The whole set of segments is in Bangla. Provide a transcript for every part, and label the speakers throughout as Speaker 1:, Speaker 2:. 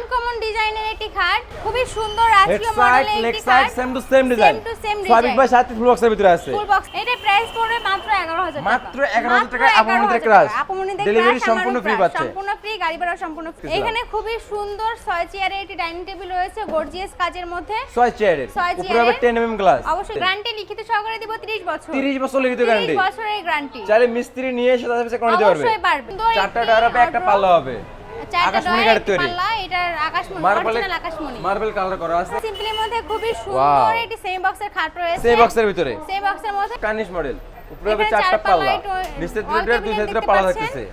Speaker 1: আনকমন ডিজাইনের একটি খাট। খুবই সুন্দর রাজকীয় মডেলের একটি খাট।
Speaker 2: Same to same design
Speaker 1: to same
Speaker 2: fabric
Speaker 1: design।
Speaker 2: ভাই সাথে ফুল বক্সের ভিতরে আছে।
Speaker 1: ফুল বক্স এটা প্রাইস পড়বে মাত্র 11000 টাকা।
Speaker 2: মাত্র 11,000 টাকায় আপুমনিতে
Speaker 1: 11,000
Speaker 2: crush।
Speaker 1: আপুমনিতে
Speaker 2: Delivery সম্পূর্ণ
Speaker 1: crush,
Speaker 2: পাচ্ছে।
Speaker 1: সম্পূর্ণ ফ্রি গাড়ি ভাড়া সম্পূর্ণ
Speaker 2: ফ্রি
Speaker 1: এখানে খুবই সুন্দর ছয় চেয়ারের একটি ডাইনিং টেবিল রয়েছে গর্জিয়াস কাজের মধ্যে।
Speaker 2: ছয় চেয়ারের
Speaker 1: ছয়
Speaker 2: উপরে হবে 10 এমএম গ্লাস
Speaker 1: অবশ্যই গ্যারান্টি লিখিত সহকারে দিব 30 বছর।
Speaker 2: 30 বছর লিখিত গ্যারান্টি
Speaker 1: 30
Speaker 2: গ্যারান্টি
Speaker 1: বছরের গ্যারান্টি
Speaker 2: চাইলে মিস্ত্রি নিয়ে এসে তাদের কাছে করে নিতে পারবে।
Speaker 1: অবশ্যই পারবে।
Speaker 2: চারটা টায়ার হবে একটা পাল্লা হবে। আকাশমণি কাঠের তৈরি।
Speaker 1: এটার আকাশমণি
Speaker 2: মার্বেল
Speaker 1: অরিজিনাল আকাশমণি।
Speaker 2: মার্বেল কালার করা আছে।
Speaker 1: সিম্পলির মধ্যে খুবই সুন্দর একটি সেমি বক্সের খাট রয়েছে।
Speaker 2: বক্সের ভিতরে।
Speaker 1: সেই বক্সের মধ্যে
Speaker 2: কানিশ মডেল উপরে চারটা পাল্লা। নিচে দুটো দুই সাইডে পাল্লা থাকতেছে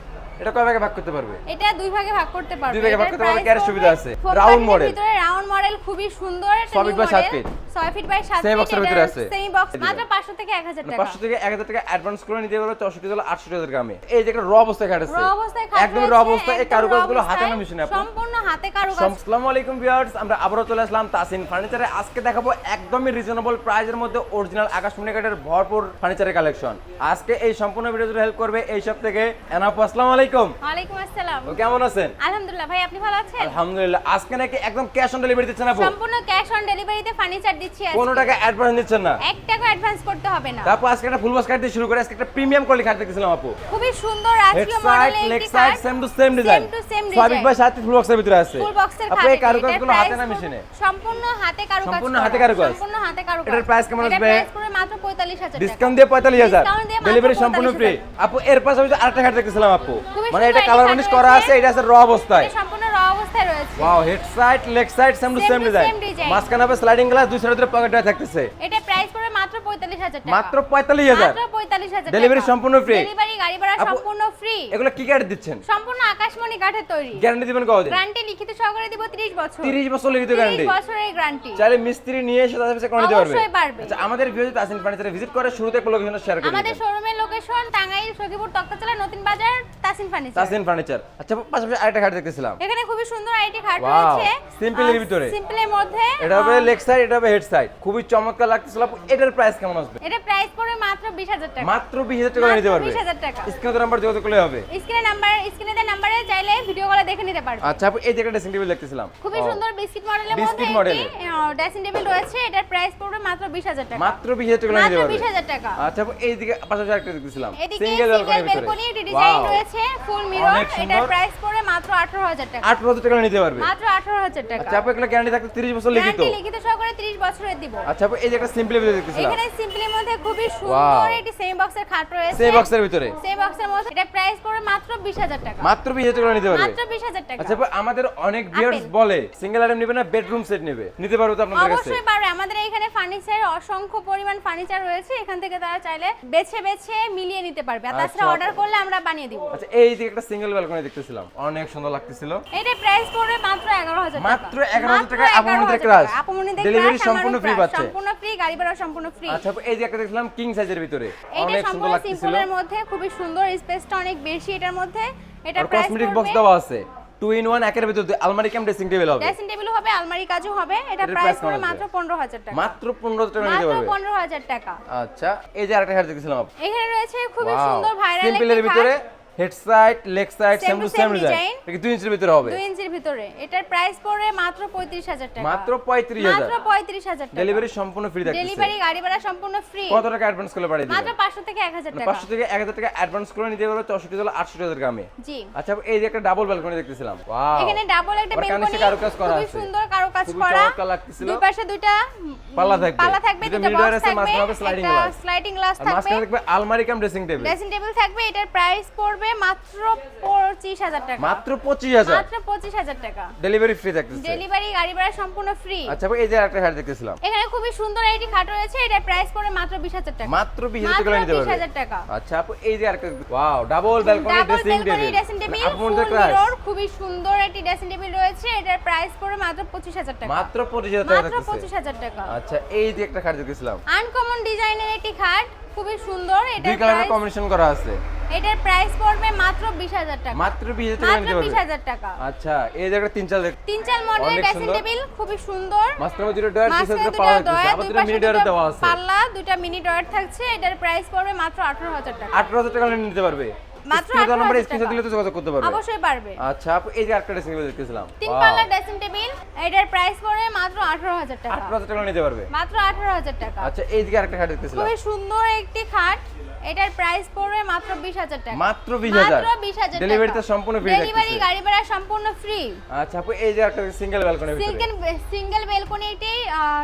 Speaker 2: এটা কয় ভাগে ভাগ করতে পারবে?
Speaker 1: এটা দুই ভাগে ভাগ করতে পারবে।
Speaker 2: দুই ভাগে ভাগ করতে পারবে, ক্যারের সুবিধা আছে।
Speaker 1: cabinet
Speaker 2: model।
Speaker 1: ভিতরে রাউন্ড মডেল খুবই সুন্দর একটা
Speaker 2: ছয় ফিট বাই সাত ফিট।
Speaker 1: 6 ফিট বাই 7 ফিট
Speaker 2: ভিতরে আছে।
Speaker 1: সেমি বক্স মাত্র 500 থেকে 1000 টাকা।
Speaker 2: পাঁচশো থেকে এক হাজার টাকা অ্যাডভান্স করে নিতে পারবে চৌষট্টি হাজার আটষট্টি হাজার গ্রামে এই যে একটা র অবস্থায়
Speaker 1: র অবস্থায়
Speaker 2: একদম র অবস্থায় এই কারুকাজগুলো হাতে না মেশিনে আপু।
Speaker 1: সম্পূর্ণ হাতে কারুকাজ।
Speaker 2: আসসালামু আলাইকুম ভিউয়ার্স আমরা আবারও চলে আসলাম তাসিন ফার্নিচারে আজকে দেখাবো একদমই রিজনেবল প্রাইসের মধ্যে অরিজিনাল আকাশমণি কাঠের ভরপুর ফার্নিচারের কালেকশন আজকে এই সম্পূর্ণ ভিডিও জুড়ে হেল্প করবে এই সব থেকে। এনাপু আসসালামু আলাইকুম।
Speaker 1: ওয়ালাইকুম আসসালাম।
Speaker 2: ও কেমন আছেন?
Speaker 1: আলহামদুলিল্লাহ ভাই আপনি ভালো আছেন?
Speaker 2: আলহামদুলিল্লাহ আজকে নাকি একদম ক্যাশ অন ডেলিভারি দিচ্ছেন আপু?
Speaker 1: সম্পূর্ণ ক্যাশ অন ডেলিভারিতে ফার্নিচার দিচ্ছি আজকে।
Speaker 2: কোনো টাকা অ্যাডভান্স দিচ্ছেন না?
Speaker 1: এক টাকা অ্যাডভান্স করতে হবে না।
Speaker 2: তারপর আজকে একটা ফুল বক্স কাট দিয়ে শুরু করে আজকে একটা প্রিমিয়াম কোয়ালিটি খাট দেখতেছিলাম আপু।
Speaker 1: খুবই সুন্দর
Speaker 2: সাইড
Speaker 1: মডেলের একটি
Speaker 2: side same to same design
Speaker 1: same to same
Speaker 2: fabric ভাই সাথে ফুল বক্সের ভিতরে আছে।
Speaker 1: ফুল বক্সের
Speaker 2: আপু
Speaker 1: খাট
Speaker 2: এই কারুকাজগুলো হাতে না মেশিনে
Speaker 1: সম্পূর্ণ হাতে কারুকাজ
Speaker 2: সম্পূর্ণ হাতে কারুকাজ।
Speaker 1: সম্পূর্ণ হাতে কারুকাজ।
Speaker 2: এটার price কেমন আসবে?
Speaker 1: মাত্র 45000 টাকা।
Speaker 2: ডিসকাউন্ট দিয়ে পঁয়তাল্লিশ হাজার।
Speaker 1: Discount দিয়ে মাত্র
Speaker 2: ডেলিভারি সম্পূর্ণ ফ্রি আপু এর পাশাপাশি আরেকটা দেখতেছিলাম আপু। মানে এটা কালার মানিশ করা আছে এটা আছে র অবস্থায়।
Speaker 1: অবস্থায় রয়েছে।
Speaker 2: Wow head side leg side same to same design মাঝখানে হবে স্লাইডিং গ্লাস দুই সাইডে পকেট থাকতেছে।
Speaker 1: এটা প্রাইস পড়বে মাত্র 45000 টাকা।
Speaker 2: মাত্র পঁয়তাল্লিশ হাজার।
Speaker 1: মাত্র 45000
Speaker 2: Delivery সম্পূর্ণ free।
Speaker 1: ডেলিভারি গাড়ি ভাড়া সম্পূর্ণ ফ্রি
Speaker 2: এগুলো কি কাঠ দিচ্ছেন?
Speaker 1: সম্পূর্ণ আকাশমণি কাঠের তৈরি।
Speaker 2: গ্যারান্টি দিবেন কতদিন
Speaker 1: গ্যারান্টি লিখিত সহকারে দিব 30 বছর।
Speaker 2: 30 বছর লিখিত
Speaker 1: 30 বছরের গ্যারান্টি
Speaker 2: চাইলে মিস্ত্রি নিয়ে এসে তাদের কাছে করে নিতে পারবে।
Speaker 1: অবশ্যই পারবে।
Speaker 2: আচ্ছা আমাদের ভিডিও যদি তাসিন ফার্নিচারে ভিজিট করে শুরুতে একটা লোকেশন শেয়ার করে
Speaker 1: আমাদের শোরুমের লোকেশন টাঙ্গাইল সখীপুর তক্তাতলা নতুন বাজার তাসিন ফার্নিচার
Speaker 2: তাসিন ফার্নিচার আচ্ছা পাশাপাশি আরেকটা খাট দেখতেছিলাম।
Speaker 1: এখানে খুবই সুন্দর আইটি খাট রয়েছে।
Speaker 2: Simple এর ভিতরে।
Speaker 1: সিম্পলের মধ্যে
Speaker 2: এটা হবে লেগ সাইড এটা হবে হেড সাইড খুবই চমৎকার লাগতেছিল আপু। এটার প্রাইস কেমন আসবে?
Speaker 1: এটা প্রাইস পড়বে মাত্র 20000 টাকা।
Speaker 2: মাত্র বিশ হাজার টাকা নিতে পারবে।
Speaker 1: 20000 টাকা।
Speaker 2: স্ক্রিনে নাম্বার যোগাযোগ করলে হবে।
Speaker 1: স্ক্রিনে নাম্বার স্ক্রিনে দেওয়া নাম্বারে চাইলে ভিডিও কলে দেখে নিতে পারবে।
Speaker 2: আচ্ছা আপু এই যে একটা ড্রেসিং টেবিল দেখতেছিলাম।
Speaker 1: খুবই সুন্দর বিস্কিট মডেলের মধ্যে একটি
Speaker 2: মডেলের।
Speaker 1: ড্রেসিং টেবিল রয়েছে। এটার প্রাইস পড়বে মাত্র 20000 টাকা।
Speaker 2: মাত্র বিশ হাজার টাকা নিতে
Speaker 1: মাত্র
Speaker 2: পারবে।
Speaker 1: 20000 টাকা।
Speaker 2: আচ্ছা আপু এই দিকে পাশাপাশি আরেকটা দেখতেছিলাম। সিঙ্গেল
Speaker 1: ব্যালকনি ডিজাইন রয়েছে ফুল মিরর এটার প্রাইস পড়বে মাত্র 18000 টাকা।
Speaker 2: আঠারো হাজার টাকা নিতে পারবে?
Speaker 1: মাত্র 18000 টাকা।
Speaker 2: আচ্ছা আপু এগুলো গ্যারান্টি থাকতে তিরিশ বছর লিখিত।
Speaker 1: গ্যারান্টি লিখিত সহকারে 30 বছরের দিব।
Speaker 2: আচ্ছা আপু এই যে একটা সিম্পল ভিডিও দেখতেছিলাম
Speaker 1: এখানে সিম্পলের মধ্যে খুবই সুন্দর একটি সেমি বক্সের খাট রয়েছে।
Speaker 2: সেই বক্সের ভিতরে।
Speaker 1: সেই বক্সের মধ্যে এটা প্রাইস পড়বে মাত্র 20000 টাকা।
Speaker 2: মাত্র বিশ হাজার টাকা নিতে পারবে।
Speaker 1: মাত্র 20000 টাকা।
Speaker 2: আচ্ছা আপু আমাদের অনেক ভিউয়ার্স বলে সিঙ্গেল আইটেম নেবে না বেডরুম সেট নেবে। নিতে পারবে তো আপনাদের কাছে?
Speaker 1: অবশ্যই পারবে। আমাদের এখানে ফার্নিচার অসংখ্য পরিমাণ ফার্নিচার রয়েছে। এখান থেকে তারা চাইলে বেছে বেছে মিলিয়ে নিতে পারবে। আর তাছাড়া
Speaker 2: আচ্ছা।
Speaker 1: অর্ডার করলে আমরা বানিয়ে দিব।
Speaker 2: আচ্ছা এই দিকে একটা সিঙ্গেল ব্যালকনি দেখতেছিলাম অনেক সুন্দর লাগতেছিল।
Speaker 1: এটা প্রাইস পড়বে মাত্র 11000 টাকা।
Speaker 2: মাত্র 11,000 টাকায়
Speaker 1: মাত্র
Speaker 2: আপুমনিদের
Speaker 1: 11,000
Speaker 2: crush।
Speaker 1: টাকা। আপুমনিদের
Speaker 2: Delivery
Speaker 1: crush
Speaker 2: সম্পূর্ণ
Speaker 1: crush।
Speaker 2: পাচ্ছে।
Speaker 1: সম্পূর্ণ ফ্রি গাড়ি ভাড়া সম্পূর্ণ ফ্রি
Speaker 2: আচ্ছা এই যে একটা দেখলাম কিং সাইজের ভিতরে। অনেক সুন্দর লাগতেছিল।
Speaker 1: সিম্পলের মধ্যে খুবই সুন্দর স্পেসটা অনেক বেশি এটার মধ্যে। এটা প্রাইস
Speaker 2: কসমেটিক বক্স দেওয়া আছে। টু ইন ওয়ান একের ভিতরে আলমারি কাম ড্রেসিং টেবিল হবে?
Speaker 1: ড্রেসিং টেবিল হবে আলমারি কাজও হবে। এটা প্রাইস পড়বে
Speaker 2: আসবে?
Speaker 1: মাত্র 15000 টাকা।
Speaker 2: মাত্র পনেরো হাজার টাকা নিতে
Speaker 1: মাত্র 15000 টাকা।
Speaker 2: আচ্ছা এই যে আরেকটা হাট দেখতেছিলাম আপু
Speaker 1: এখানে রয়েছে খুবই সুন্দর ভাইরাল
Speaker 2: এর ভিতরে head side leg side same to same design এটা দুই ইঞ্চির ভিতরে হবে।
Speaker 1: 2 ইঞ্চির ভিতরে। এটার প্রাইস পড়বে মাত্র 35000 টাকা।
Speaker 2: মাত্র পঁয়ত্রিশ হাজার।
Speaker 1: মাত্র 35000 টাকা।
Speaker 2: ডেলিভারি সম্পূর্ণ ফ্রি থাকতেছে।
Speaker 1: ডেলিভারি গাড়ি ভাড়া সম্পূর্ণ ফ্রি
Speaker 2: কত টাকা অ্যাডভান্স করলে পাঠিয়ে
Speaker 1: মাত্র 500 থেকে 1000 টাকা।
Speaker 2: পাঁচশো থেকে এক হাজার টাকা অ্যাডভান্স করে নিতে পারবে চৌষট্টি হাজার আটষট্টি হাজার গ্রামে
Speaker 1: জি।
Speaker 2: আচ্ছা এই যে একটা ডাবল ব্যালকনি দেখতেছিলাম। ওয়াও
Speaker 1: এখানে ডাবল একটা
Speaker 2: আবার
Speaker 1: বেলকনি
Speaker 2: কানিসে কারুকাজ করা আছে।
Speaker 1: সুন্দর কারুকাজ করা। দুই পাশে দুইটা
Speaker 2: পাল্লা থাকবে।
Speaker 1: পাল্লা থাকবে দুটো বক্স থাকবে স্লাইডিং গ্লাস থাকবে
Speaker 2: মাঝখানে দেখবে আলমারি cum dressing table
Speaker 1: dressing table থাকবে এটার প্রাইস পড়বে মাত্র 25000 টাকা।
Speaker 2: মাত্র পঁচিশ হাজার?
Speaker 1: মাত্র 25000 টাকা।
Speaker 2: ডেলিভারি ফ্রি থাকতেছে
Speaker 1: ডেলিভারি গাড়ি ভাড়া সম্পূর্ণ ফ্রি
Speaker 2: আচ্ছা এই যে একটা হাট দেখতেছিলাম।
Speaker 1: এখানে খুবই সুন্দর একটি খাট রয়েছে এটার প্রাইস পড়ে মাত্র 20000 টাকা।
Speaker 2: মাত্র বিশ হাজার টাকা
Speaker 1: মাত্র
Speaker 2: নিতে পারবে।
Speaker 1: 20000 টাকা।
Speaker 2: আচ্ছা আপু এই যে আরেকটা wow double balcony dressing table
Speaker 1: dressing table
Speaker 2: আপু
Speaker 1: ফুল
Speaker 2: মধ্যে ক্রাশ
Speaker 1: মিরর খুবই সুন্দর একটি ড্রেসিং টেবিল রয়েছে এটার প্রাইস পড়বে মাত্র 25000 টাকা।
Speaker 2: মাত্র পঁচিশ হাজার টাকা
Speaker 1: মাত্র
Speaker 2: থাকতেছে
Speaker 1: 25000 টাকা।
Speaker 2: আচ্ছা এই যে একটা খাট দেখতেছিলাম।
Speaker 1: আনকমন ডিজাইনের একটি খাট খুবই সুন্দর
Speaker 2: দুই
Speaker 1: এটার
Speaker 2: কালারের কম্বিনেশন করা আছে।
Speaker 1: এটার প্রাইস পড়বে মাত্র 20000 টাকা।
Speaker 2: মাত্র বিশ হাজার টাকা
Speaker 1: মাত্র
Speaker 2: নিতে পারবে
Speaker 1: 20000 টাকা।
Speaker 2: আচ্ছা এই যে একটা তিন চাল
Speaker 1: তিন চার মডেলের ড্রেসিং টেবিল খুবই সুন্দর।
Speaker 2: মাঝখানে দুটো ডয়ার পাওয়া যাচ্ছে আবার দুটো মিনি ডয়ার দেওয়া আছে।
Speaker 1: পাল্লা দুটো মিনি ডয়ার থাকছে এটার প্রাইস পড়বে মাত্র 18000 টাকা।
Speaker 2: আঠারো হাজার টাকা হলে নিতে পারবে।
Speaker 1: মাত্র
Speaker 2: নম্বরে
Speaker 1: 18,000
Speaker 2: স্ক্রিনশট দিলে তো যোগাযোগ করতে পারবে।
Speaker 1: অবশ্যই পারবে।
Speaker 2: আচ্ছা আপু এই যে আরেকটা ড্রেসিং টেবিল দেখতেছিলাম।
Speaker 1: তিন পাল্লার ড্রেসিং টেবিল এটার প্রাইস পড়বে মাত্র আঠারো হাজার টাকা।
Speaker 2: আঠারো হাজার টাকা নিতে পারবে।
Speaker 1: মাত্র আঠারো হাজার টাকা।
Speaker 2: আচ্ছা এই দিকে আরেকটা খাট দেখতেছিলাম।
Speaker 1: খুবই সুন্দর একটি খাট। এটার প্রাইস পড়বে মাত্র বিশ হাজার টাকা।
Speaker 2: মাত্র বিশ হাজার।
Speaker 1: মাত্র বিশ হাজার
Speaker 2: ডেলিভারি তো সম্পূর্ণ ফ্রি
Speaker 1: ডেলিভারি গাড়ি ভাড়া সম্পূর্ণ ফ্রি
Speaker 2: আচ্ছা আপু এই যে একটা single balcony
Speaker 1: single single balcony একটি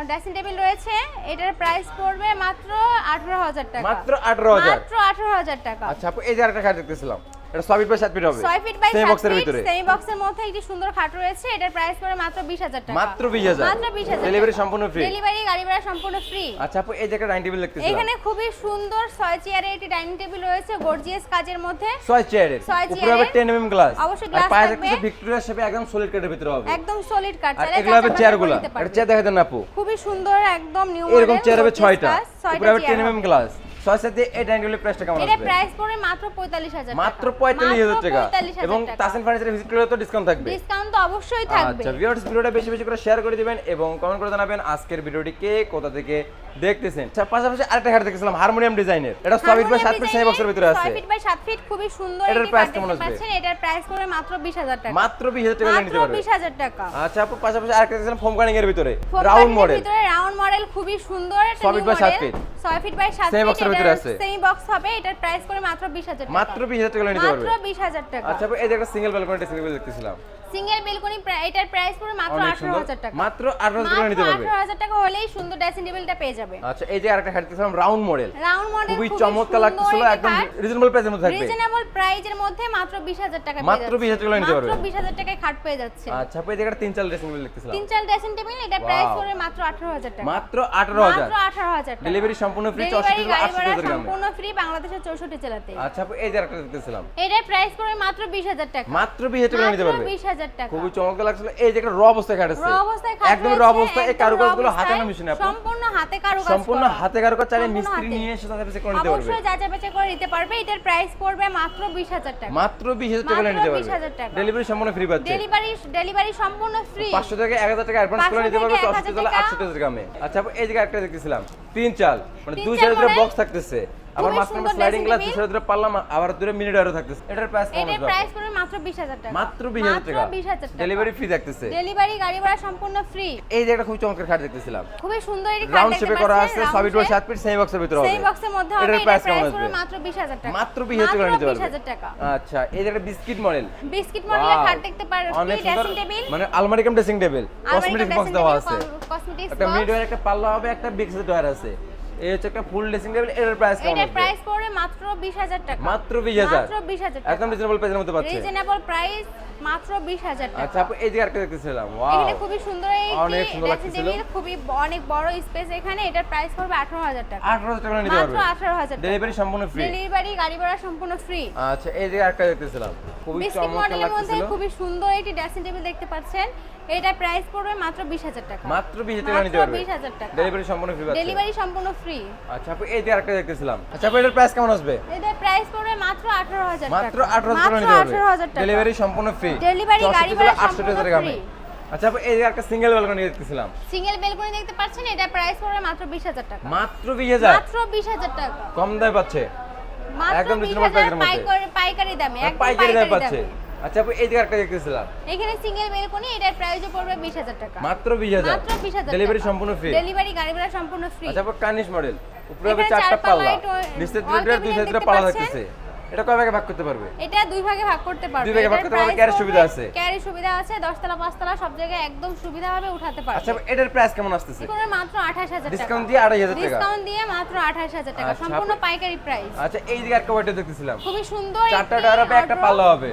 Speaker 1: ড্রেসিং টেবিল রয়েছে। এটার প্রাইস পড়বে মাত্র আঠারো হাজার টাকা।
Speaker 2: মাত্র আঠারো হাজার।
Speaker 1: মাত্র আঠারো হাজার টাকা।
Speaker 2: আচ্ছা আপু এই যে একটা খাট দেখতেছিলাম। এটা ফিট বাই সাত ফিট হবে।
Speaker 1: ফিট বাই
Speaker 2: সেম
Speaker 1: সাত
Speaker 2: বক্সের ভিতরে।
Speaker 1: সেমি বক্সের মধ্যে একটি সুন্দর খাট রয়েছে এটার প্রাইস পড়বে মাত্র বিশ হাজার টাকা।
Speaker 2: মাত্র বিশ হাজার।
Speaker 1: মাত্র বিশ হাজার
Speaker 2: ডেলিভারি সম্পূর্ণ ফ্রি
Speaker 1: ডেলিভারি গাড়ি ভাড়া সম্পূর্ণ ফ্রি
Speaker 2: আচ্ছা আপু এই একটা ডাইনিং টেবিল
Speaker 1: এখানে খুবই সুন্দর ছয় চেয়ারের একটি ডাইনিং টেবিল রয়েছে গর্জিয়াস কাজের মধ্যে।
Speaker 2: ছয় চেয়ারের উপরে হবে 10 এমএম গ্লাস
Speaker 1: অবশ্যই
Speaker 2: পায়ে
Speaker 1: থাকবে।
Speaker 2: ভিক্টোরিয়া শেপে একদম সলিড কাটের ভিতরে হবে।
Speaker 1: একদম সলিড কাট
Speaker 2: আর এগুলো হবে চেয়ারগুলো এটা চেয়ার দেন আপু।
Speaker 1: খুবই সুন্দর একদম নিউ
Speaker 2: এরকম চেয়ার হবে ছয়টা।
Speaker 1: ছয়টা
Speaker 2: উপরে হবে 10 এমএম
Speaker 1: হবে।
Speaker 2: গ্লাস ছয় সাথে এই ডাইনিং টেবিলের প্রাইসটা কেমন
Speaker 1: এটা প্রাইস পড়ে মাত্র পঁয়তাল্লিশ হাজার
Speaker 2: মাত্র পঁয়তাল্লিশ হাজার টাকা। এবং তাসিন ফার্নিচারে ভিজিট করলে তো ডিসকাউন্ট থাকবে।
Speaker 1: ডিসকাউন্ট তো অবশ্যই থাকবে।
Speaker 2: আচ্ছা ভিউয়ার্স ভিডিওটা বেশি বেশি করে শেয়ার করে দিবেন এবং কমেন্ট করে জানাবেন আজকের ভিডিওটি কে কোথা থেকে দেখতেছেন। পাশাপাশি আরেকটা খাট দেখছিলাম হারমোনিয়াম ডিজাইনের এটা সবিট বাই সাত ফিট সেমি বক্সের ভিতরে আছে।
Speaker 1: 6 ফিট বাই 7 ফিট খুবই সুন্দর
Speaker 2: এটার
Speaker 1: একটি
Speaker 2: কেমন আসবে?
Speaker 1: এটার প্রাইস পড়বে মাত্র 20000 টাকা।
Speaker 2: মাত্র বিশ হাজার টাকা দিয়ে নিতে
Speaker 1: মাত্র 20000 টাকা।
Speaker 2: আচ্ছা আপু পাশাপাশি আরেকটা দেখছিলাম ফোম কানিং এর ভিতরে রাউন্ড মডেল
Speaker 1: ভিতরে রাউন্ড মডেল খুবই সুন্দর
Speaker 2: by feet.
Speaker 1: 6 feet by 7 feet
Speaker 2: এর ভিতরে আছে।
Speaker 1: সেমি বক্স হবে এটার প্রাইস করে মাত্র 20000 টাকা।
Speaker 2: মাত্র বিশ হাজার টাকা নিতে পারবে
Speaker 1: মাত্র
Speaker 2: পারবে?
Speaker 1: 20000 টাকা।
Speaker 2: আচ্ছা এই যে একটা সিঙ্গেল ব্যালকনি টেবিল দেখতেছিলাম।
Speaker 1: সিঙ্গেল বেলকনি এটার প্রাইস পড়বে মাত্র 18000 টাকা।
Speaker 2: মাত্র আঠারো হাজার টাকা নিতে পারবে।
Speaker 1: 18000 টাকা হলেই সুন্দর ড্রেসিং টেবিলটা পেয়ে যাবে।
Speaker 2: আচ্ছা এই যে আরেকটা খাট দেখছিলাম রাউন্ড মডেল
Speaker 1: রাউন্ড মডেল
Speaker 2: খুবই চমৎকার লাগতেছিল একদম রিজনেবল প্রাইসের মধ্যে থাকবে।
Speaker 1: রিজনেবল প্রাইজের মধ্যে মাত্র 20000 টাকা
Speaker 2: মাত্র 20,000 টাকা নিতে পারবে।
Speaker 1: মাত্র 20000 টাকায় খাট পেয়ে যাচ্ছে।
Speaker 2: আচ্ছা আপু এই একটা তিন চাল ড্রেসিং টেবিল দেখতেছিলাম।
Speaker 1: তিন চাল ড্রেসিং টেবিল এটা প্রাইস পড়বে মাত্র 18000 টাকা।
Speaker 2: মাত্র আঠারো হাজার।
Speaker 1: মাত্র 18000 টাকা।
Speaker 2: ডেলিভারি সম্পূর্ণ ফ্রি
Speaker 1: Delivery
Speaker 2: চৌষট্টি
Speaker 1: গাড়ি
Speaker 2: আটষট্টি
Speaker 1: ভাড়া
Speaker 2: হাজার
Speaker 1: সম্পূর্ণ ফ্রি বাংলাদেশের 64 জেলাতে।
Speaker 2: আচ্ছা আপু এই যে একটা দেখতেছিলাম।
Speaker 1: এটার প্রাইস পড়বে মাত্র 20000 টাকা।
Speaker 2: মাত্র বিশ হাজার টাকা নিতে
Speaker 1: মাত্র
Speaker 2: পারবে।
Speaker 1: 20000 টাকা।
Speaker 2: খুবই চমৎকার লাগছিল। এই যে একটা র অবস্থায়
Speaker 1: র অবস্থায়
Speaker 2: একদম র অবস্থায়। এই কারুকাজগুলো হাতে না মেশিনে
Speaker 1: সম্পূর্ণ হাতে কারুকাজ
Speaker 2: সম্পূর্ণ হাতে কারুকাজ চাইলে মিস্ত্রি নিয়ে এসে তাদের কাছে করে নিতে পারবে।
Speaker 1: অবশ্যই যাচা বাচা করে নিতে পারবে। এটার প্রাইস পড়বে মাত্র 20000 টাকা।
Speaker 2: মাত্র বিশ হাজার টাকা নিতে পারবে। ডেলিভারি সম্পূর্ণ ফ্রি পাচ্ছে।
Speaker 1: ডেলিভারি ডেলিভারি সম্পূর্ণ ফ্রি
Speaker 2: পাঁচশো থেকে এক হাজার টাকা অ্যাডভান্স করে নিতে পারবে।
Speaker 1: থেকে
Speaker 2: চৌষট্টি
Speaker 1: 1000 টাকা।
Speaker 2: গ্রামে। আচ্ছা এই জায়গায় একটা দেখতেছিলাম। তিন চাল। মানে দুই
Speaker 1: চাল
Speaker 2: সাইডে বক্স থাকতেছে। আবার মাঝখানে স্লাইডিং গ্লাস দুটো পাল্লা আবার দূরে মিনিট আরও থাকতেছে। এটার প্রাইস কেমন
Speaker 1: এটার প্রাইস পড়বে মাত্র 20000 টাকা।
Speaker 2: মাত্র বিশ হাজার টাকা।
Speaker 1: মাত্র 20000 টাকা।
Speaker 2: ডেলিভারি ফ্রি থাকতেছে।
Speaker 1: ডেলিভারি গাড়ি ভাড়া সম্পূর্ণ ফ্রি
Speaker 2: এই যে একটা খুব চমৎকার খাট দেখতেছিলাম।
Speaker 1: খুবই সুন্দর একটি
Speaker 2: রাউন্ড শেপে করা আছে সবই টু সাত ফিট সেমি বক্সের ভিতরে হবে।
Speaker 1: সেই বক্সের মধ্যে হবে
Speaker 2: এটার প্রাইস
Speaker 1: পড়বে মাত্র 20000 টাকা।
Speaker 2: মাত্র 20000 টাকা নিতে পারবে।
Speaker 1: 20000 টাকা।
Speaker 2: আচ্ছা এই যে একটা বিস্কিট মডেল
Speaker 1: বিস্কিট মডেলের খাট দেখতে পারবে
Speaker 2: অনেক সুন্দর
Speaker 1: ড্রেসিং টেবিল
Speaker 2: মানে আলমারি cum dressing table cosmetic box দেওয়া আছে।
Speaker 1: কসমেটিক্স
Speaker 2: একটা মিড একটা পাল্লা হবে একটা বিগ ডয়ার আছে। এই হচ্ছে একটা ফুল ড্রেসিং টেবিলের প্রাইস কেমন
Speaker 1: এটার প্রাইস পড়বে মাত্র 20000 টাকা।
Speaker 2: মাত্র 20000
Speaker 1: মাত্র 20000 টাকা।
Speaker 2: একদম রিজনেবল প্রাইসের মধ্যে পাচ্ছে।
Speaker 1: রিজনেবল প্রাইস মাত্র 20000 টাকা।
Speaker 2: আচ্ছা আপু এই যে আরেকটা দেখতেছিলাম ওয়াও
Speaker 1: এখানে খুবই সুন্দর
Speaker 2: অনেক সুন্দর
Speaker 1: ড্রেসিং খুবই অনেক বড় স্পেস এখানে এটার প্রাইস পড়বে 18000 টাকা।
Speaker 2: 18000 টাকা নিতে
Speaker 1: মাত্র 18000 টাকা।
Speaker 2: ডেলিভারি সম্পূর্ণ ফ্রি
Speaker 1: ডেলিভারি গাড়ি ভাড়া সম্পূর্ণ ফ্রি
Speaker 2: আচ্ছা এই যে আরেকটা দেখতেছিলাম। খুবই চমৎকার
Speaker 1: মধ্যে খুবই সুন্দর একটি ড্রেসিং টেবিল দেখতে পাচ্ছেন। এটা প্রাইস পড়বে মাত্র 20000 টাকা।
Speaker 2: মাত্র 20000 টাকা নিতে
Speaker 1: মাত্র
Speaker 2: পারবে
Speaker 1: 20000 টাকা।
Speaker 2: ডেলিভারি সম্পূর্ণ ফ্রি পাচ্ছে।
Speaker 1: ডেলিভারি সম্পূর্ণ ফ্রি
Speaker 2: আচ্ছা আপু এই যে আরেকটা দেখতেছিলাম। আচ্ছা আপু এটার প্রাইস কেমন আসবে?
Speaker 1: এটার প্রাইস পড়বে মাত্র 18000 টাকা।
Speaker 2: মাত্র 18000 টাকা নিতে পারবে।
Speaker 1: 18000 টাকা।
Speaker 2: ডেলিভারি সম্পূর্ণ ফ্রি
Speaker 1: Delivery গাড়ি ভাড়া সম্পূর্ণ
Speaker 2: টাকা
Speaker 1: free।
Speaker 2: আচ্ছা আপু এই যে একটা সিঙ্গেল ব্যালকনি দেখতেছিলাম।
Speaker 1: সিঙ্গেল বেলকনি দেখতে পাচ্ছেন এটা প্রাইস পড়বে মাত্র 20000 টাকা।
Speaker 2: মাত্র 20000
Speaker 1: মাত্র 20000 টাকা।
Speaker 2: কম দামে পাচ্ছে। একদম
Speaker 1: 20000
Speaker 2: reasonable মধ্যে।
Speaker 1: পাইকারি দামে একদম
Speaker 2: পাইকারি দামে পাচ্ছে। আচ্ছা আপু এই যে একটা দেখতেছিলাম।
Speaker 1: এখানে সিঙ্গেল বেলকনি এটার প্রাইসও পড়বে 20000 টাকা।
Speaker 2: মাত্র 20000
Speaker 1: মাত্র 20000
Speaker 2: ডেলিভারি সম্পূর্ণ ফ্রি
Speaker 1: ডেলিভারি গাড়ি ভাড়া সম্পূর্ণ ফ্রি
Speaker 2: আচ্ছা আপু কানিশ মডেল উপরে হবে চারটা পাল্লা নিচে দুইটা দুই সাইডে পাল্লা। থাকতেছে এটা কয় ভাগে ভাগ করতে পারবে?
Speaker 1: এটা দুই ভাগে ভাগ করতে পারবে।
Speaker 2: দুই ভাগে ভাগ করতে পারবে,
Speaker 1: পড়বে-
Speaker 2: সুবিধা আছে।
Speaker 1: carry সুবিধা আছে দশতলা পাঁচতলা সব জায়গায় একদম সুবিধা সুবিধাভাবে উঠাতে পারবে।
Speaker 2: আচ্ছা এটার প্রাইস কেমন আসতেছে?
Speaker 1: এগুলো মাত্র 28000 টাকা।
Speaker 2: ডিসকাউন্ট দিয়ে 28000 টাকা।
Speaker 1: ডিসকাউন্ট দিয়ে মাত্র 28000 টাকা।
Speaker 2: আচ্ছা,
Speaker 1: সম্পূর্ণ পাইকারি প্রাইস
Speaker 2: আচ্ছা এই দিকে একটা ওয়াইটা দেখতেছিলাম।
Speaker 1: খুবই সুন্দর
Speaker 2: চারটা হবে একটা পাল্লা হবে।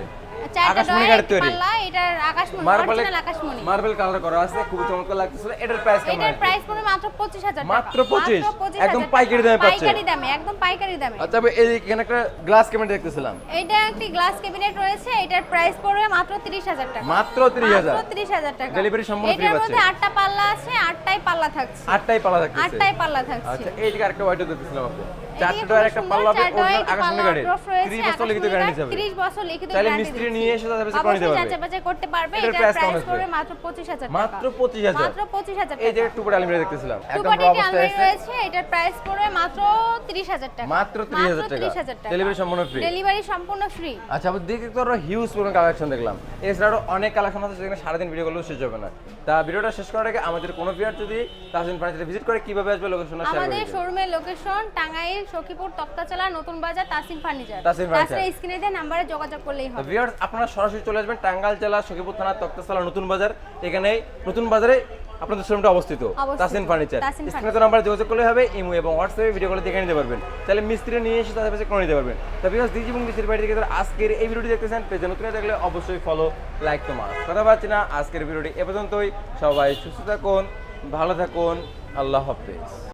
Speaker 1: চারটা
Speaker 2: আকাশমণি
Speaker 1: ডয়ার
Speaker 2: গাড়ির
Speaker 1: একটি
Speaker 2: তৈরি।
Speaker 1: পাল্লা এটার আকাশমণি
Speaker 2: মার্বেল
Speaker 1: অরিজিনাল আকাশমণি।
Speaker 2: মার্বেল কালার করা আছে খুব চমৎকার লাগতেছিল এটার প্রাইস কেমন
Speaker 1: এটার প্রাইস পড়বে মাত্র 25000 টাকা।
Speaker 2: মাত্র 25? একদম পাইকারি দামে পাচ্ছে।
Speaker 1: পাইকারি দামে একদম পাইকারি দামে।
Speaker 2: আচ্ছা এই এখানে একটা গ্লাস ক্যাবিনেট দেখতেছিলাম।
Speaker 1: এটা একটি গ্লাস ক্যাবিনেট রয়েছে এটার প্রাইস পড়বে মাত্র 30000 টাকা।
Speaker 2: মাত্র 30000
Speaker 1: মাত্র 30000 টাকা।
Speaker 2: Delivery সম্পূর্ণ free
Speaker 1: এটার মধ্যে আটটা পাল্লা আছে আটটাই পাল্লা থাকছে।
Speaker 2: আটটাই পালা থাকতেছে।
Speaker 1: আটটাই পাল্লা থাকছে।
Speaker 2: আচ্ছা এই আরেকটা দেখতেছিলাম আপু চারটে
Speaker 1: খুবই
Speaker 2: একটা পাল্লা হবে
Speaker 1: চার ডোরে
Speaker 2: original
Speaker 1: একটা
Speaker 2: আকাশমণি
Speaker 1: পাল্লা
Speaker 2: গাড়ির
Speaker 1: outdoor রয়েছে,
Speaker 2: 30 বছর লিখিত গ্যারান্টি
Speaker 1: গাড়ি, 30 বছর লিখিত
Speaker 2: চাইলে
Speaker 1: guarantee
Speaker 2: মিস্ত্রি নিয়ে এসে যাচাই বাছাই করে নিতে পারবে।
Speaker 1: যাচাই বাছাই করতে পারবে
Speaker 2: এটার
Speaker 1: এটার
Speaker 2: price কেমন
Speaker 1: প্রাইস পড়বে মাত্র 25000 টাকা।
Speaker 2: মাত্র 25000
Speaker 1: মাত্র 25000
Speaker 2: এই যে
Speaker 1: টাকা।
Speaker 2: আলমিরা দেখতেছিলাম একদম
Speaker 1: কোয়ালিটি
Speaker 2: অবস্থায় আছে
Speaker 1: রয়েছে এটার প্রাইস পড়বে মাত্র 30000 টাকা।
Speaker 2: মাত্র 30000 টাকা। ডেলিভারি সম্পূর্ণ ফ্রি
Speaker 1: ডেলিভারি সম্পূর্ণ ফ্রি
Speaker 2: আচ্ছা তো হিউজ কালেকশন দেখলাম। এছাড়াও অনেক কালেকশন আছে যেখানে সারাদিন ভিডিও করলেও শেষ হবে না। তা ভিডিওটা শেষ করার আগে আমাদের কোনো যদি তাহসিন ফার্নিচারে ভিজিট করে কীভাবে আসবে শেয়ার
Speaker 1: আমাদের শোরুমের লোকেশন টাঙ্গাইল সখীপুর তক্তাচালা নতুন বাজার তাসিন ফার্নিচার।
Speaker 2: তাসিন ফার্নিচার।
Speaker 1: স্ক্রিনে দিয়ে নাম্বারে যোগাযোগ করলেই হবে।
Speaker 2: ভিউয়ার্স আপনারা সরাসরি চলে আসবেন টাঙ্গাইল জেলা সখীপুর থানা তক্তাশালা নতুন বাজার। এখানে নতুন বাজারে আপনাদের শোরুমটা অবস্থিত। তাসিন ফার্নিচার। স্ক্রিনে নাম্বার যোগাযোগ করলে হবে ইমো এবং হোয়াটসঅ্যাপে ভিডিও কলে দেখে নিতে পারবেন। তাহলে মিস্ত্রি নিয়ে এসে তাদের কাছে করে নিতে পারবেন। তো ভিউয়ার্স দিজি এবং মিস্ত্রির বাড়ি থেকে আজকের এই ভিডিওটি দেখতেছেন। পেজে নতুন থাকলে অবশ্যই ফলো লাইক তো মাস। কথা পাচ্ছি না আজকের ভিডিওটি এ পর্যন্তই। সবাই সুস্থ থাকুন ভালো থাকুন। আল্লাহ হাফেজ।